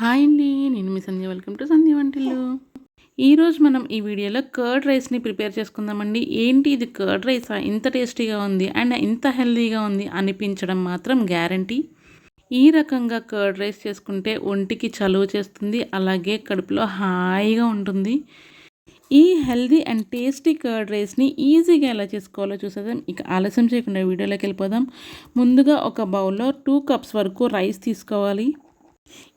Hi అండి నేను మీ సంధ్య. Welcome to సంధ్య వంటిల్లు. ఈరోజు మనం ఈ వీడియోలో కర్డ్ రైస్ని ప్రిపేర్ చేసుకుందామండి. ఏంటి ఇది కర్డ్ రైసా? ఇంత టేస్టీగా ఉంది అండ్ ఇంత హెల్తీగా ఉంది అనిపించడం మాత్రం గ్యారంటీ. ఈ రకంగా కర్డ్ రైస్ చేసుకుంటే ఒంటికి చలువ చేస్తుంది అలాగే కడుపులో హాయిగా ఉంటుంది. ఈ హెల్దీ అండ్ టేస్టీ కర్డ్ రైస్ని ఈజీగా ఎలా చేసుకోవాలో చూసేద్దాం. ఇక ఆలస్యం చేయకుండా వీడియోలోకి వెళ్ళిపోదాం. ముందుగా ఒక బౌల్లో టూ కప్స్ వరకు రైస్ తీసుకోవాలి.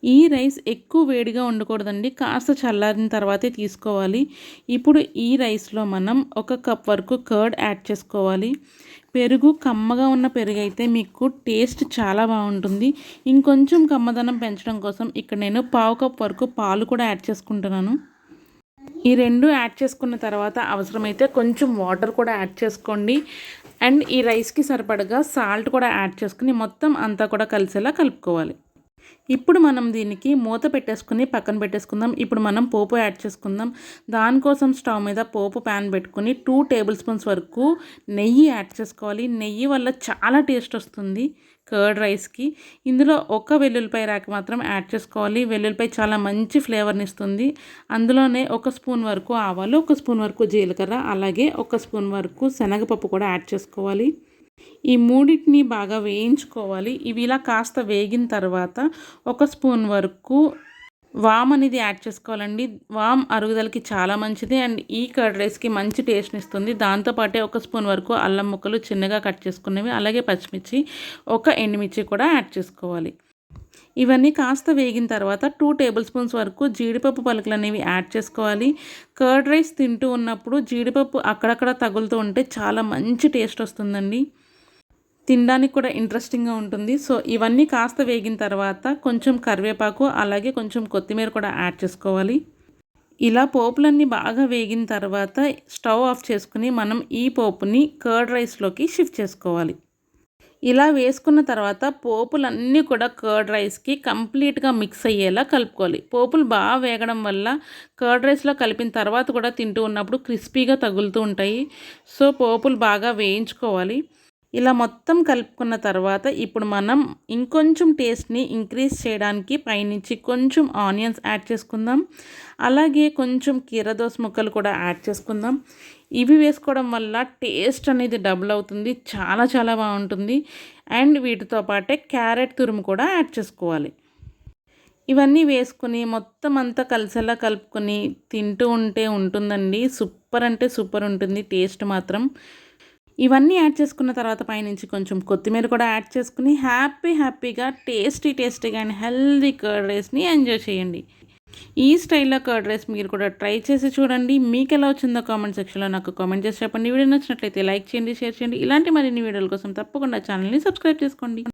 ఈ రైస్ ఎక్కువ వేడిగా ఉండకూడదండి. కాస్త చల్లారిన తర్వాతే తీసుకోవాలి. ఇప్పుడు ఈ రైస్లో మనం ఒక కప్ వరకు కర్డ్ యాడ్ చేసుకోవాలి. పెరుగు కమ్మగా ఉన్న పెరుగు అయితే మీకు టేస్ట్ చాలా బాగుంటుంది. ఇంకొంచెం కమ్మదనం పెంచడం కోసం ఇక్కడ నేను పావు కప్ వరకు పాలు కూడా యాడ్ చేసుకుంటున్నాను. ఈ రెండు యాడ్ చేసుకున్న తర్వాత అవసరమైతే కొంచెం వాటర్ కూడా యాడ్ చేసుకోండి. అండ్ ఈ రైస్కి సరిపడగా సాల్ట్ కూడా యాడ్ చేసుకుని మొత్తం అంతా కూడా కలిసేలా కలుపుకోవాలి. ఇప్పుడు మనం దీనికి మూత పెట్టేసుకుని పక్కన పెట్టేసుకుందాం. ఇప్పుడు మనం పోపు యాడ్ చేసుకుందాం. దానికోసం స్టవ్ మీద పోపు ప్యాన్ పెట్టుకుని టూ టేబుల్ స్పూన్స్ వరకు నెయ్యి యాడ్ చేసుకోవాలి. నెయ్యి వల్ల చాలా టేస్ట్ వస్తుంది కర్డ్ రైస్కి. ఇందులో ఒక వెల్లుల్లిపాయ రాక మాత్రం యాడ్ చేసుకోవాలి. వెల్లుల్లిపాయ చాలా మంచి ఫ్లేవర్ని ఇస్తుంది. అందులోనే ఒక స్పూన్ వరకు ఆవాలు ఒక స్పూన్ వరకు జీలకర్ర అలాగే ఒక స్పూన్ వరకు శనగపప్పు కూడా యాడ్ చేసుకోవాలి. ఈ మూడింటిని బాగా వేయించుకోవాలి. ఇవి ఇలా కాస్త వేగిన తర్వాత ఒక స్పూన్ వరకు వామ్ అనేది యాడ్ చేసుకోవాలండి. వామ్ అరుగుదలకి చాలా మంచిది అండ్ ఈ కర్డ్ రైస్కి మంచి టేస్ట్ని ఇస్తుంది. దాంతోపాటే ఒక స్పూన్ వరకు అల్లం ముక్కలు చిన్నగా కట్ చేసుకునేవి అలాగే పచ్చిమిర్చి ఒక ఎండుమిర్చి కూడా యాడ్ చేసుకోవాలి. ఇవన్నీ కాస్త వేగిన తర్వాత టూ టేబుల్ స్పూన్స్ వరకు జీడిపప్పు పలుకులు అనేవి యాడ్ చేసుకోవాలి. కర్డ్ రైస్ తింటూ ఉన్నప్పుడు జీడిపప్పు అక్కడక్కడ తగులుతూ ఉంటే చాలా మంచి టేస్ట్ వస్తుందండి. తినడానికి కూడా ఇంట్రెస్టింగ్గా ఉంటుంది. సో ఇవన్నీ కాస్త వేగిన తర్వాత కొంచెం కరివేపాకు అలాగే కొంచెం కొత్తిమీర కూడా యాడ్ చేసుకోవాలి. ఇలా పోపులన్నీ బాగా వేగిన తర్వాత స్టవ్ ఆఫ్ చేసుకుని మనం ఈ పోపుని కర్డ్ రైస్లోకి షిఫ్ట్ చేసుకోవాలి. ఇలా వేసుకున్న తర్వాత పోపులన్నీ కూడా కర్డ్ రైస్కి కంప్లీట్గా మిక్స్ అయ్యేలా కలుపుకోవాలి. పోపులు బాగా వేగడం వల్ల కర్డ్ రైస్లో కలిపిన తర్వాత కూడా తింటూ ఉన్నప్పుడు క్రిస్పీగా తగులుతూ ఉంటాయి. సో పోపులు బాగా వేయించుకోవాలి. ఇలా మొత్తం కలుపుకున్న తర్వాత ఇప్పుడు మనం ఇంకొంచెం టేస్ట్ని ఇంక్రీజ్ చేయడానికి పైనుంచి కొంచెం ఆనియన్స్ యాడ్ చేసుకుందాం. అలాగే కొంచెం కీరదోస ముక్కలు కూడా యాడ్ చేసుకుందాం. ఇవి వేసుకోవడం వల్ల టేస్ట్ అనేది డబుల్ అవుతుంది చాలా చాలా బాగుంటుంది. అండ్ వీటితో పాటే క్యారెట్ తురుము కూడా యాడ్ చేసుకోవాలి. ఇవన్నీ వేసుకుని మొత్తం అంతా కలిసేలా కలుపుకొని తింటూ ఉంటే ఉంటుందండి. సూపర్ అంటే సూపర్ ఉంటుంది టేస్ట్ మాత్రం. ఇవన్నీ యాడ్ చేసుకున్న తర్వాత పైనుంచి కొంచెం కొత్తిమీర కూడా యాడ్ చేసుకుని హ్యాపీ హ్యాపీగా టేస్టీ టేస్టీగా అండ్ హెల్దీ కర్డ్ రైస్ని ఎంజాయ్ చేయండి. ఈ స్టైల్లో కర్డ్ రైస్ మీరు కూడా ట్రై చేసి చూడండి. మీకు ఎలా వచ్చిందో కామెంట్ సెక్షన్లో నాకు కామెంట్ చేసి చెప్పండి. వీడియో నచ్చినట్లయితే లైక్ చేయండి షేర్ చేయండి. ఇలాంటి మరిన్ని వీడియోల కోసం తప్పకుండా ఛానల్ని సబ్స్క్రైబ్ చేసుకోండి.